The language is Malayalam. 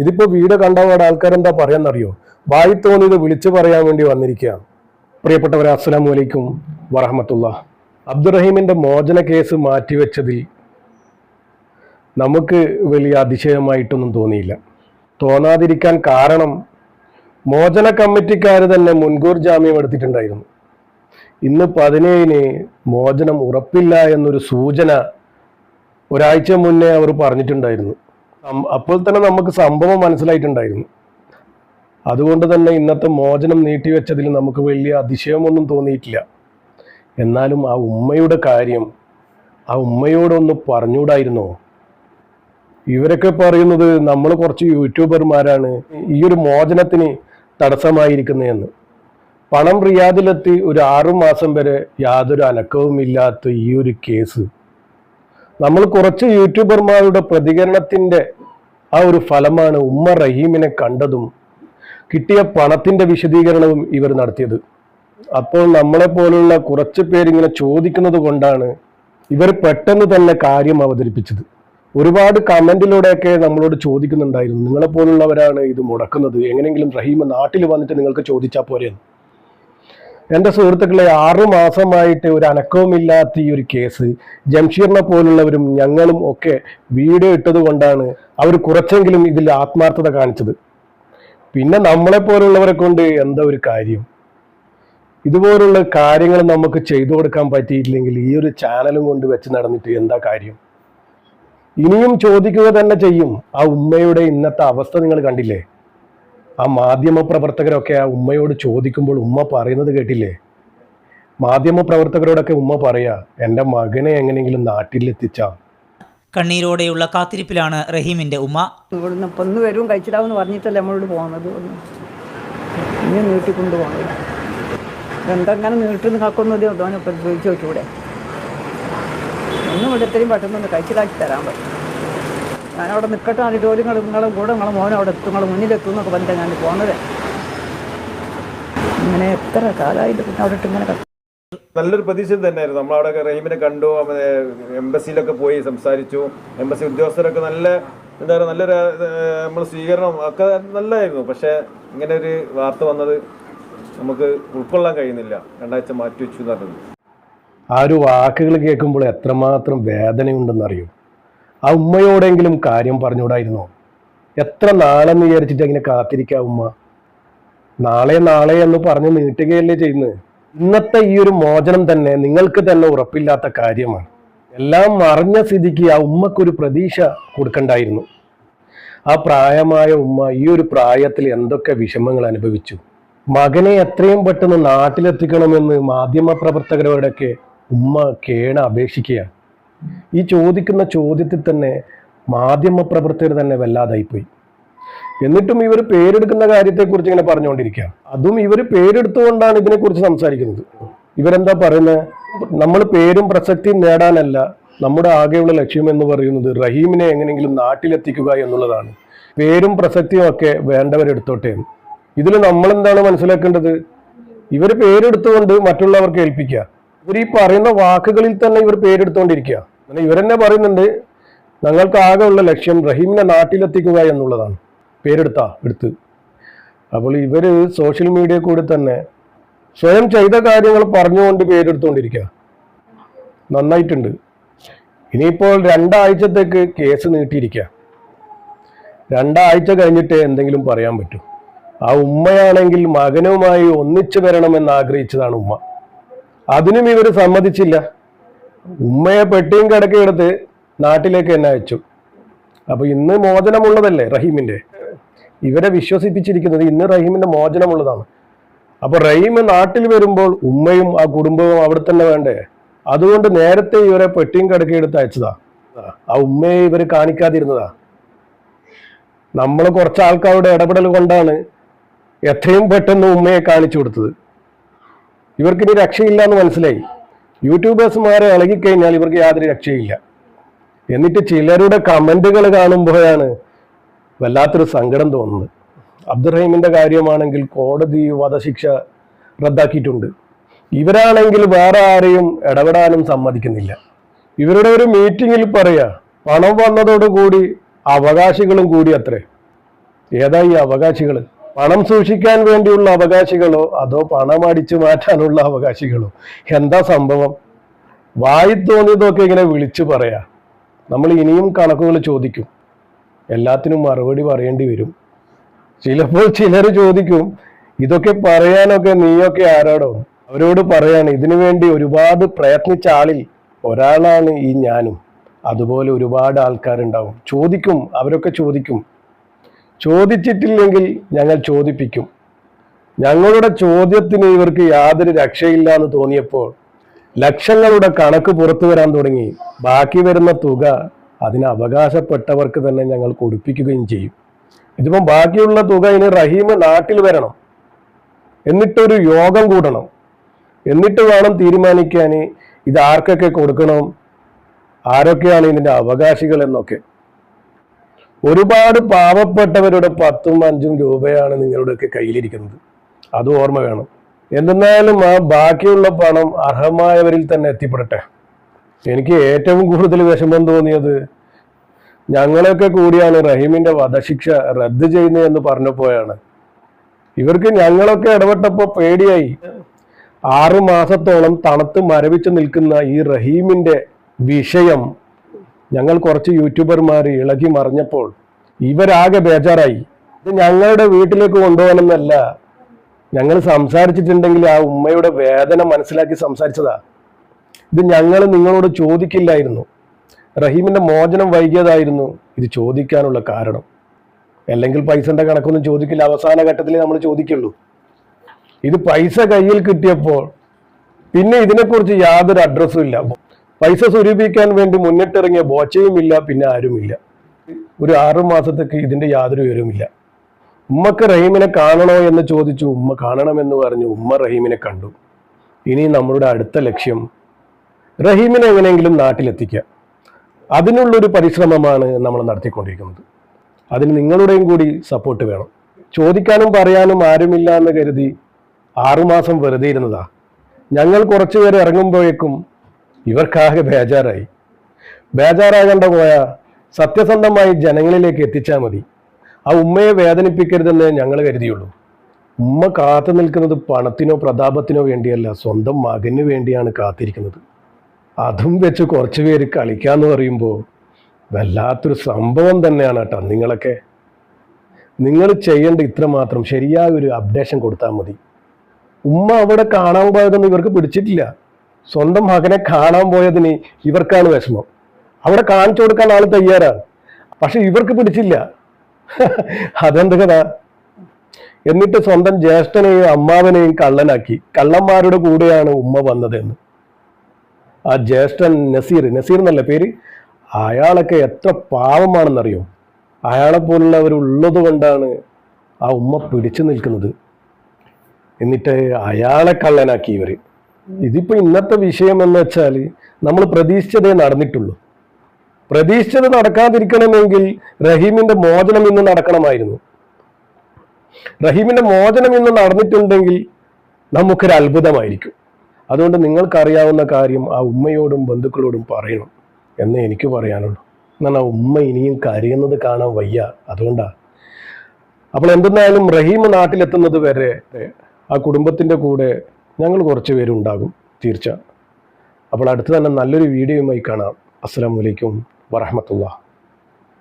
ഇതിപ്പോ വീട് കണ്ടപാട് ആൾക്കാരെന്താ പറയാന്നറിയോ? വായി തോന്നിയത് വിളിച്ചു പറയാൻ വേണ്ടി വന്നിരിക്കുകയാണ്. പ്രിയപ്പെട്ടവരെ അസ്സലാം വലൈക്കും വറഹമത്തുള്ള അബ്ദുറഹീമിന്റെ മോചന കേസ് മാറ്റിവെച്ചതിൽ നമുക്ക് വലിയ അതിശയമായിട്ടൊന്നും തോന്നിയില്ല. തോന്നാതിരിക്കാൻ കാരണം മോചന കമ്മിറ്റിക്കാർ തന്നെ മുൻകൂർ ജാമ്യം എടുത്തിട്ടുണ്ടായിരുന്നു. ഇന്ന് പതിനേഴിന് മോചനം ഉറപ്പില്ല എന്നൊരു സൂചന ഒരാഴ്ച മുന്നേ അവർ പറഞ്ഞിട്ടുണ്ടായിരുന്നു. അപ്പോൾ തന്നെ നമുക്ക് സംഭവം മനസ്സിലായിട്ടുണ്ടായിരുന്നു. അതുകൊണ്ട് തന്നെ ഇന്നത്തെ മോചനം നീട്ടിവെച്ചതിൽ നമുക്ക് വലിയ അതിശയമൊന്നും തോന്നിയിട്ടില്ല. എന്നാലും ആ ഉമ്മയുടെ കാര്യം ആ ഉമ്മയോടൊന്ന് പറഞ്ഞുകൂടായിരുന്നോ? ഇവരൊക്കെ പറയുന്നത് നമ്മൾ കുറച്ച് യൂട്യൂബർമാരാണ് ഈ ഒരു മോചനത്തിന് തടസ്സമായിരിക്കുന്നതെന്ന്. പണം റിയാദിലെത്തി ഒരു ആറു മാസം വരെ യാതൊരു അനക്കവും ഇല്ലാത്ത ഈ ഒരു കേസ്. നമ്മൾ കുറച്ച് യൂട്യൂബർമാരുടെ പ്രതികരണത്തിന്റെ ആ ഒരു ഫലമാണ് ഉമ്മ റഹീമിനെ കണ്ടതും കിട്ടിയ പണത്തിന്റെ വിശദീകരണവും ഇവർ നടത്തിയത്. അപ്പോൾ നമ്മളെ പോലുള്ള കുറച്ച് പേരിങ്ങനെ ചോദിക്കുന്നത് കൊണ്ടാണ് ഇവർ പെട്ടെന്ന് തന്നെ കാര്യം അവതരിപ്പിച്ചത്. ഒരുപാട് കമന്റിലൂടെയൊക്കെ നമ്മളോട് ചോദിക്കുന്നുണ്ടായിരുന്നു. നിങ്ങളെ പോലുള്ളവരാണ് ഇത് മുടക്കുന്നത്. എങ്ങനെയെങ്കിലും റഹീം നാട്ടിൽ വന്നിട്ട് നിങ്ങൾക്ക് ചോദിച്ചാൽ പോരെ എന്റെ സുഹൃത്തുക്കളെ ആറു മാസമായിട്ട് ഒരു അനക്കവുമില്ലാത്ത ഈ ഒരു കേസ്. ജംഷീറിനെ പോലുള്ളവരും ഞങ്ങളും ഒക്കെ വീഡിയോ ഇട്ടത് കൊണ്ടാണ് അവർ കുറച്ചെങ്കിലും ഇതിൽ ആത്മാർത്ഥത കാണിച്ചത്. പിന്നെ നമ്മളെ പോലുള്ളവരെ കൊണ്ട് എന്താ ഒരു കാര്യം? ഇതുപോലുള്ള കാര്യങ്ങൾ നമുക്ക് ചെയ്തു കൊടുക്കാൻ പറ്റിയിട്ടില്ലെങ്കിൽ ഈ ഒരു ചാനലും കൊണ്ട് വെച്ച് നടന്നിട്ട് എന്താ കാര്യം? ഇനിയും ചോദിക്കുക തന്നെ ചെയ്യും. ആ ഉമ്മയുടെ ഇന്നത്തെ അവസ്ഥ നിങ്ങൾ കണ്ടില്ലേ? ആ മാധ്യമ പ്രവർത്തകരൊക്കെ ആ ഉമ്മയോട് ചോദിക്കുമ്പോൾ ഉമ്മ പറയുന്നത് കേട്ടില്ലേ? മാധ്യമ പ്രവർത്തകരോടൊക്കെ ഉമ്മ പറയാ എന്റെ മകനെ എങ്ങനെയെങ്കിലും നാട്ടിലെത്തിച്ചാ. കണ്ണീരോടെയുള്ള കാത്തിരിപ്പിലാണ് റഹീമിന്റെ ഉമ്മ. ഇവിടുന്ന് ഇപ്പൊ ഒന്ന് വരും കഴിച്ചിടാവെന്ന് പറഞ്ഞിട്ടല്ലേ നമ്മളോട് പോകുന്നത്. ഇനി നീട്ടിക്കൊണ്ട് പോകുന്നത് എന്തെങ്ങനെ നീട്ടുന്ന കാക്കുന്നത് അതോനെ ഇപ്പം ചോദിച്ചു നോക്കിവിടെ ഒന്നും ഇവിടെ ഇത്രയും പെട്ടെന്ന് ഒന്ന് കഴിച്ചിലാക്കി തരാൻ പറ്റും. ഞാനവിടെ നിൽക്കട്ടെ ഒരു നിങ്ങളും കൂടെ നിങ്ങളെ മോനും അവിടെ എത്തും നിങ്ങളെ മുന്നിലെത്തും എന്നൊക്കെ പറഞ്ഞിട്ട് ഞാൻ പോകുന്നത് ഇങ്ങനെ എത്ര കാലമായിട്ട് പിന്നെ അവിടെ ഇങ്ങനെ നല്ലൊരു പ്രതീക്ഷ തന്നെയായിരുന്നു. നമ്മളവിടെ റഹീമിനെ കണ്ടു അവനെ എംബസിയിലൊക്കെ പോയി സംസാരിച്ചു. എംബസി ഉദ്യോഗസ്ഥരൊക്കെ നല്ല എന്താ പറയുക നല്ലൊരു നമ്മൾ സ്വീകരണം ഒക്കെ നല്ലതായിരുന്നു പക്ഷേ ഇങ്ങനെ ഒരു വാർത്ത വന്നത് നമുക്ക് ഉൾക്കൊള്ളാൻ കഴിയുന്നില്ല. രണ്ടാഴ്ച മാറ്റി വെച്ചു എന്ന് പറഞ്ഞത് ആ ഒരു വാക്കുകൾ കേൾക്കുമ്പോൾ എത്രമാത്രം വേദനയുണ്ടെന്നറിയോ? ആ ഉമ്മയോടെങ്കിലും കാര്യം പറഞ്ഞുകൂടായിരുന്നോ? എത്ര നാളെന്ന് വിചാരിച്ചിട്ട് അങ്ങനെ കാത്തിരിക്കുക ഉമ്മ? നാളെ നാളെ എന്ന് പറഞ്ഞ് നീട്ടുകയല്ലേ ചെയ്യുന്നത്. ഇന്നത്തെ ഈ ഒരു മോചനം തന്നെ നിങ്ങൾക്ക് തന്നെ ഉറപ്പില്ലാത്ത കാര്യമാണ്. എല്ലാം മറിഞ്ഞ സ്ഥിതിക്ക് ആ ഉമ്മക്കൊരു പ്രതീക്ഷ കൊടുക്കണ്ടായിരുന്നു. ആ പ്രായമായ ഉമ്മ ഈ ഒരു പ്രായത്തിൽ എന്തൊക്കെ വിഷമങ്ങൾ അനുഭവിച്ചു? മകനെ എത്രയും പെട്ടെന്ന് നാട്ടിലെത്തിക്കണമെന്ന് മാധ്യമ പ്രവർത്തകരോടൊക്കെ ഉമ്മ കേണ അപേക്ഷിക്കുകയാണ്. ഈ ചോദിക്കുന്ന ചോദ്യത്തിൽ തന്നെ മാധ്യമ പ്രവർത്തകർ തന്നെ വല്ലാതായിപ്പോയി. എന്നിട്ടും ഇവർ പേരെടുക്കുന്ന കാര്യത്തെക്കുറിച്ച് ഇങ്ങനെ പറഞ്ഞുകൊണ്ടിരിക്കുക. അതും ഇവർ പേരെടുത്തുകൊണ്ടാണ് ഇതിനെക്കുറിച്ച് സംസാരിക്കുന്നത്. ഇവരെന്താ പറയുന്നത് നമ്മൾ പേരും പ്രസക്തിയും നേടാനല്ല നമ്മുടെ ആകെയുള്ള ലക്ഷ്യം എന്ന് പറയുന്നത് റഹീമിനെ എങ്ങനെയെങ്കിലും നാട്ടിലെത്തിക്കുക എന്നുള്ളതാണ്. പേരും പ്രസക്തിയും ഒക്കെ വേണ്ടവരെടുത്തോട്ടെ ഇതിൽ നമ്മളെന്താണ് മനസ്സിലാക്കേണ്ടത്? ഇവർ പേരെടുത്തുകൊണ്ട് മറ്റുള്ളവർക്ക് ഏൽപ്പിക്കുക. ഇവർ ഈ പറയുന്ന വാക്കുകളിൽ തന്നെ ഇവർ പേരെടുത്തുകൊണ്ടിരിക്കുക അങ്ങനെ ഇവരെന്നെ പറയുന്നുണ്ട് ഞങ്ങൾക്ക് ആകെയുള്ള ലക്ഷ്യം റഹീമിനെ നാട്ടിലെത്തിക്കുക എന്നുള്ളതാണ്. പേരെടുത്ത എടുത്ത്. അപ്പോൾ ഇവർ സോഷ്യൽ മീഡിയ കൂടി തന്നെ സ്വയം ചെയ്ത കാര്യങ്ങൾ പറഞ്ഞുകൊണ്ട് പേരെടുത്തുകൊണ്ടിരിക്കുക നന്നായിട്ടുണ്ട്. ഇനിയിപ്പോൾ രണ്ടാഴ്ചത്തേക്ക് കേസ് നീട്ടിയിരിക്കുക രണ്ടാഴ്ച കഴിഞ്ഞിട്ട് എന്തെങ്കിലും പറയാൻ പറ്റും. ആ ഉമ്മയാണെങ്കിൽ മകനുമായി ഒന്നിച്ചു വരണമെന്ന് ആഗ്രഹിച്ചതാണ് ഉമ്മ. അതിനും ഇവർ സമ്മതിച്ചില്ല. ഉമ്മയെ പെട്ടിയും കിടക്കെടുത്ത് നാട്ടിലേക്ക് എന്നെ അയച്ചു. അപ്പൊ ഇന്ന് മോചനമുള്ളതല്ലേ റഹീമിന്റെ? ഇവരെ വിശ്വസിപ്പിച്ചിരിക്കുന്നത് ഇന്ന് റഹീമിന്റെ മോചനമുള്ളതാണ്. അപ്പൊ റഹീം നാട്ടിൽ വരുമ്പോൾ ഉമ്മയും ആ കുടുംബവും അവിടെ തന്നെ വേണ്ടേ? അതുകൊണ്ട് നേരത്തെ ഇവരെ പെട്ടിയും കിടക്കെടുത്ത് അയച്ചതാ. ആ ഉമ്മയെ ഇവർ കാണിക്കാതിരുന്നതാ. നമ്മൾ കുറച്ച് ആൾക്കാരുടെ ഇടപെടൽ കൊണ്ടാണ് എത്രയും പെട്ടെന്ന് ഉമ്മയെ കാണിച്ചു കൊടുത്തത്. ഇവർക്കിനി രക്ഷയില്ല എന്ന് മനസ്സിലായി. യൂട്യൂബേഴ്സുമാരെ ഇളകിക്കഴിഞ്ഞാൽ ഇവർക്ക് യാതൊരു രക്ഷയില്ല. എന്നിട്ട് ചിലരുടെ കമന്റുകൾ കാണുമ്പോഴാണ് വല്ലാത്തൊരു സങ്കടം തോന്നുന്നത്. അബ്ദുറഹീമിന്റെ കാര്യമാണെങ്കിൽ കോടതി വധശിക്ഷ റദ്ദാക്കിയിട്ടുണ്ട്. ഇവരാണെങ്കിൽ വേറെ ആരെയും ഇടപെടാനും സമ്മതിക്കുന്നില്ല. ഇവരുടെ ഒരു മീറ്റിങ്ങിൽ പറയാ പണം വന്നതോടുകൂടി അവകാശികളും കൂടി അത്രേ. ഏതായി അവകാശികൾ പണം സൂക്ഷിക്കാൻ വേണ്ടിയുള്ള അവകാശികളോ അതോ പണം അടിച്ചു മാറ്റാനുള്ള അവകാശികളോ? എന്താ സംഭവം? വായി തോന്നിയതൊക്കെ ഇങ്ങനെ വിളിച്ചു പറയാ. നമ്മൾ ഇനിയും കണക്കുകൾ ചോദിക്കും. എല്ലാത്തിനും മറുപടി പറയേണ്ടി വരും. ചിലപ്പോൾ ചിലർ ചോദിക്കും ഇതൊക്കെ പറയാനൊക്കെ നീയൊക്കെ ആരാടോ? അവരോട് പറയാണ് ഇതിനു വേണ്ടി ഒരുപാട് പ്രയത്നിച്ച ആളിൽ ഒരാളാണ് ഈ ഞാനും. അതുപോലെ ഒരുപാട് ആൾക്കാരുണ്ടാവും. ചോദിക്കും അവരൊക്കെ ചോദിക്കും. ചോദിച്ചിട്ടില്ലെങ്കിൽ ഞങ്ങൾ ചോദിപ്പിക്കും. ഞങ്ങളുടെ ചോദ്യത്തിന് ഇവർക്ക് യാതൊരു രക്ഷയില്ല എന്ന് തോന്നിയപ്പോൾ ലക്ഷങ്ങളുടെ കണക്ക് പുറത്തു വരാൻ തുടങ്ങി. ബാക്കി വരുന്ന തുക അതിന് അവകാശപ്പെട്ടവർക്ക് തന്നെ ഞങ്ങൾ കൊടുപ്പിക്കുകയും ചെയ്യും. ഇതിപ്പം ബാക്കിയുള്ള തുക ഇനി റഹീം നാട്ടിൽ വരണം. എന്നിട്ടൊരു യോഗം കൂടണം. എന്നിട്ട് വേണം തീരുമാനിക്കാൻ. ഇത് ആർക്കൊക്കെ കൊടുക്കണം? ആരൊക്കെയാണ് ഇതിന്റെ അവകാശികൾ എന്നൊക്കെ. ഒരുപാട് പാവപ്പെട്ടവരുടെ പത്തും അഞ്ചും രൂപയാണ് നിങ്ങളുടെയൊക്കെ കയ്യിലിരിക്കുന്നത്. അത് ഓർമ്മ വേണം. എന്തെന്നാലും ആ ബാക്കിയുള്ള പണം അർഹമായവരിൽ തന്നെ എത്തിപ്പെടട്ടെ. എനിക്ക് ഏറ്റവും കൂടുതൽ വിഷമം തോന്നിയത് ഞങ്ങളൊക്കെ കൂടിയാണ് റഹീമിന്റെ വധശിക്ഷ റദ്ദ് ചെയ്യുന്നതെന്ന് പറഞ്ഞപ്പോഴാണ്. ഇവർക്ക് ഞങ്ങളൊക്കെ ഇടപെട്ടപ്പോൾ പേടിയായി. ആറു മാസത്തോളം തണുത്ത് മരവിച്ച് നിൽക്കുന്ന ഈ റഹീമിന്റെ വിഷയം ഞങ്ങൾ കുറച്ച് യൂട്യൂബർമാർ ഇളകി മറിഞ്ഞപ്പോൾ ഇവരാകെ ബേജാറായി. ഇത് ഞങ്ങളുടെ വീട്ടിലേക്ക് കൊണ്ടുപോകണമെന്നല്ല. ഞങ്ങൾ സംസാരിച്ചിട്ടുണ്ടെങ്കിൽ ആ ഉമ്മയുടെ വേദന മനസ്സിലാക്കി സംസാരിച്ചതാ. ഇത് ഞങ്ങൾ നിങ്ങളോട് ചോദിക്കില്ലായിരുന്നു. റഹീമിന്റെ മോചനം വൈകിയതായിരുന്നു ഇത് ചോദിക്കാനുള്ള കാരണം. അല്ലെങ്കിൽ പൈസന്റെ കണക്കൊന്നും ചോദിക്കില്ല. അവസാന ഘട്ടത്തിൽ നമ്മൾ ചോദിക്കുള്ളൂ. ഇത് പൈസ കയ്യിൽ കിട്ടിയപ്പോൾ പിന്നെ ഇതിനെക്കുറിച്ച് യാതൊരു അഡ്രസ്സും ഇല്ല. പൈസ സ്വരൂപിക്കാൻ വേണ്ടി മുന്നിട്ടിറങ്ങിയ ബോച്ചയും ഇല്ല പിന്നെ ആരുമില്ല. ഒരു ആറു മാസത്തേക്ക് ഇതിന്റെ യാതൊരു വിവരവുമില്ല. ഉമ്മക്ക് റഹീമിനെ കാണണോ എന്ന് ചോദിച്ചു. ഉമ്മ കാണണമെന്ന് പറഞ്ഞു. ഉമ്മ റഹീമിനെ കണ്ടു. ഇനി നമ്മളുടെ അടുത്ത ലക്ഷ്യം റഹീമിനെ എങ്ങനെയെങ്കിലും നാട്ടിലെത്തിക്കുക അതിനുള്ളൊരു പരിശ്രമമാണ് നമ്മൾ നടത്തിക്കൊണ്ടിരിക്കുന്നത്. അതിന് നിങ്ങളുടെയും കൂടി സപ്പോർട്ട് വേണം. ചോദിക്കാനും പറയാനും ആരുമില്ല എന്ന് കരുതി ആറുമാസം വെറുതെ ഇരുന്നതാ. ഞങ്ങൾ കുറച്ചു പേര് ഇറങ്ങുമ്പോഴേക്കും ഇവർക്കാകെ ബേജാറായി. ബേജാറാകണ്ട പോയ സത്യസന്ധമായി ജനങ്ങളിലേക്ക് എത്തിച്ചാൽ മതി. ആ ഉമ്മയെ വേദനിപ്പിക്കരുതെന്ന് ഞങ്ങൾ കരുതിയുള്ളൂ. ഉമ്മ കാത്തു നിൽക്കുന്നത് പണത്തിനോ പ്രതാപത്തിനോ വേണ്ടിയല്ല സ്വന്തം മകന് വേണ്ടിയാണ് കാത്തിരിക്കുന്നത്. അതും വെച്ച് കുറച്ചു പേര് കളിക്കാന്ന് പറയുമ്പോൾ വല്ലാത്തൊരു സംഭവം തന്നെയാണ് കേട്ടോ നിങ്ങളൊക്കെ. നിങ്ങൾ ചെയ്യേണ്ട ഇത്രമാത്രം ശരിയായ ഒരു അപ്ഡേഷൻ കൊടുത്താൽ മതി. ഉമ്മ അവിടെ കാണാൻ പോയതൊന്നും ഇവർക്ക് പിടിച്ചിട്ടില്ല. സ്വന്തം മകനെ കാണാൻ പോയതിന് ഇവർക്കാണ് വിഷമം. അവിടെ കാണിച്ചു കൊടുക്കാൻ ആൾ തയ്യാറാണ്. പക്ഷെ ഇവർക്ക് പിടിച്ചില്ല. അതെന്ത് കഥ എന്നിട്ട് സ്വന്തം ജ്യേഷ്ഠനെയും അമ്മാവനെയും കള്ളനാക്കി. കള്ളന്മാരുടെ കൂടെയാണ് ഉമ്മ വന്നതെന്ന്. ആ ജ്യേഷ്ഠൻ നസീർ നസീർ എന്നല്ല പേര്? അയാളൊക്കെ എത്ര പാവമാണെന്നറിയോ? അയാളെ പോലുള്ളവരുള്ളത് കൊണ്ടാണ് ആ ഉമ്മ പിടിച്ചു നിൽക്കുന്നത്. എന്നിട്ട് അയാളെ കള്ളനാക്കി ഇവർ. ഇതിപ്പോ ഇന്നത്തെ വിഷയം എന്ന് വെച്ചാൽ നമ്മൾ പ്രതീക്ഷിച്ചതേ നടന്നിട്ടുള്ളൂ. പ്രതീക്ഷിച്ചത് നടക്കാതിരിക്കണമെങ്കിൽ റഹീമിന്റെ മോചനം ഇന്ന് നടക്കണമായിരുന്നു. റഹീമിന്റെ മോചനം ഇന്ന് നടന്നിട്ടുണ്ടെങ്കിൽ നമുക്കൊരു അത്ഭുതമായിരിക്കും. അതുകൊണ്ട് നിങ്ങൾക്കറിയാവുന്ന കാര്യം ആ ഉമ്മയോടും ബന്ധുക്കളോടും പറയണം എന്നേ എനിക്ക് പറയാനുള്ളൂ. എന്നാൽ ആ ഉമ്മ ഇനിയും കരയുന്നത് കാണാൻ വയ്യ. അതുകൊണ്ടാണ് അപ്പോൾ എന്തെന്നായാലും റഹീം നാട്ടിലെത്തുന്നത് വരെ ആ കുടുംബത്തിന്റെ കൂടെ ഞങ്ങൾ കുറച്ച് പേരുണ്ടാകും തീർച്ച. അപ്പോൾ അടുത്ത് തന്നെ നല്ലൊരു വീഡിയോയുമായി കാണാം. അസ്സാം വലൈക്കും വറഹമത്തുള്ള